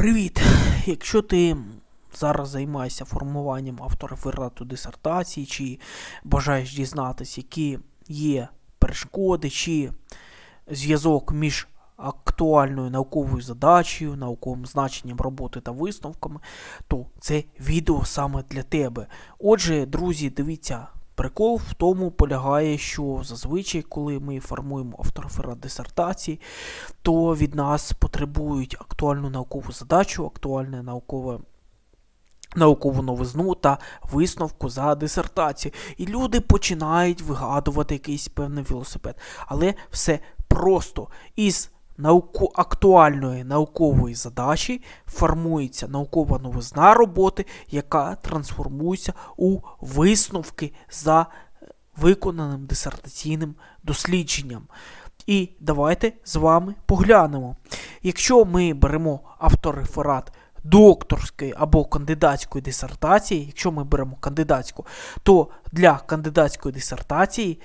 Привіт! Якщо ти зараз займаєшся формуванням автореферату дисертації, чи бажаєш дізнатися, які є перешкоди, чи зв'язок між актуальною науковою задачею, науковим значенням роботи та висновками, то це відео саме для тебе. Отже, друзі, дивіться. Прикол в тому полягає, що зазвичай, коли ми формуємо автореферат дисертації, то від нас потребують актуальну наукову задачу, актуальне наукове. Наукову новизну та висновку за дисертацію. І люди починають вигадувати якийсь певний велосипед. Але все просто. Із науку... актуальної наукової задачі формується наукова новизна роботи, яка трансформується у висновки за е, виконаним дисертаційним дослідженням. І давайте з вами поглянемо. Якщо ми беремо автореферат докторської або кандидатської дисертації, якщо ми беремо кандидатську, то для кандидатської дисертації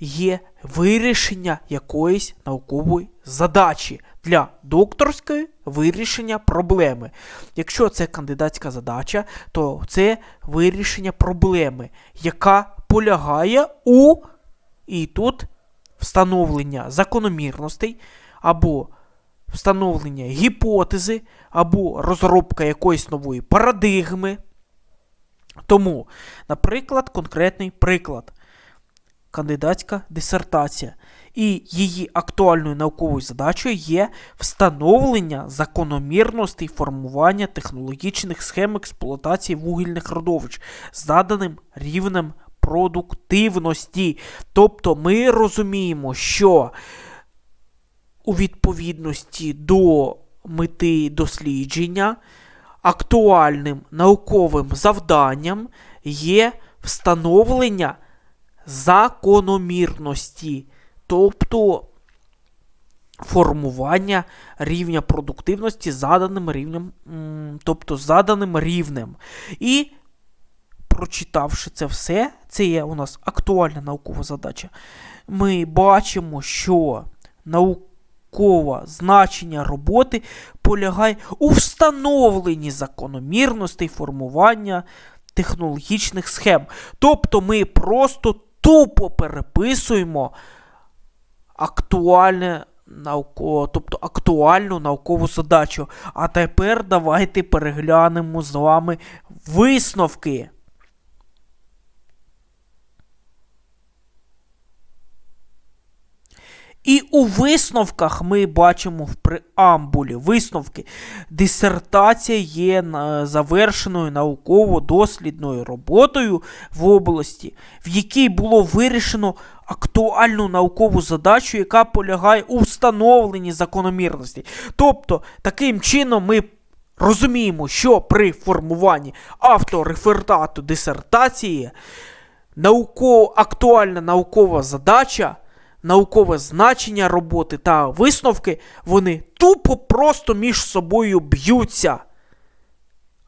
є вирішення якоїсь наукової задачі. Для докторської вирішення проблеми. Якщо це кандидатська задача, то це вирішення проблеми, яка полягає у і тут встановлення закономірностей або встановлення гіпотези, або розробка якоїсь нової парадигми. Тому, наприклад, конкретний приклад. Кандидатська дисертація. І її актуальною науковою задачею є встановлення закономірностей формування технологічних схем експлуатації вугільних родовищ з заданим рівнем продуктивності. Тобто ми розуміємо, що у відповідності до мети дослідження актуальним науковим завданням є встановлення закономірності, тобто формування рівня продуктивності заданим рівнем, тобто заданим рівнем. І прочитавши це все, це є у нас актуальна наукова задача, ми бачимо, що наукове значення роботи полягає у встановленні закономірностей формування технологічних схем. Тобто ми просто тупо переписуємо актуальне науково, тобто актуальну наукову задачу. А тепер давайте переглянемо з вами висновки. І у висновках ми бачимо в преамбулі висновки. Дисертація є завершеною науково-дослідною роботою в області, в якій було вирішено актуальну наукову задачу, яка полягає у встановленні закономірності. Тобто, таким чином ми розуміємо, що при формуванні авторефертату дисертації науково, актуальна наукова задача наукове значення роботи та висновки, вони тупо просто між собою б'ються.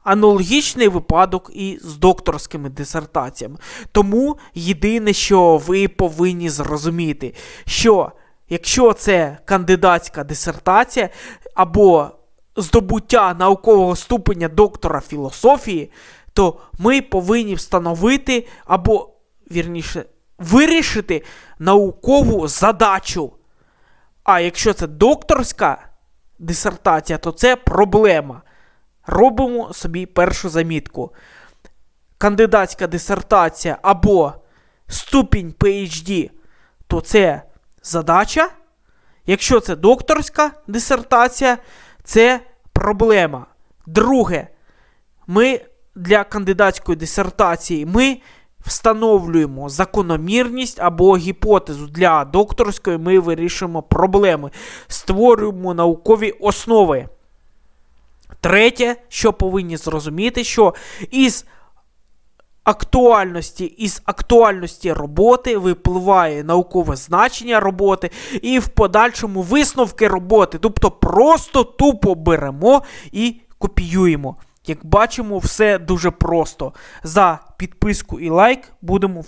Аналогічний випадок і з докторськими дисертаціями. Тому єдине, що ви повинні зрозуміти, що якщо це кандидатська дисертація або здобуття наукового ступеня доктора філософії, то ми повинні встановити або, вірніше, вирішити наукову задачу. А якщо це докторська дисертація, то це проблема. Робимо собі першу замітку. Кандидатська дисертація або ступінь PhD, то це задача. Якщо це докторська дисертація, це проблема. Друге, ми для кандидатської дисертації ми встановлюємо закономірність або гіпотезу для докторської, ми вирішуємо проблеми, створюємо наукові основи. Третє, що повинні зрозуміти, що із актуальності із актуальності роботи випливає наукове значення роботи і в подальшому висновки роботи. Тобто просто тупо беремо і копіюємо. Як бачимо, все дуже просто. За підписку і лайк будемо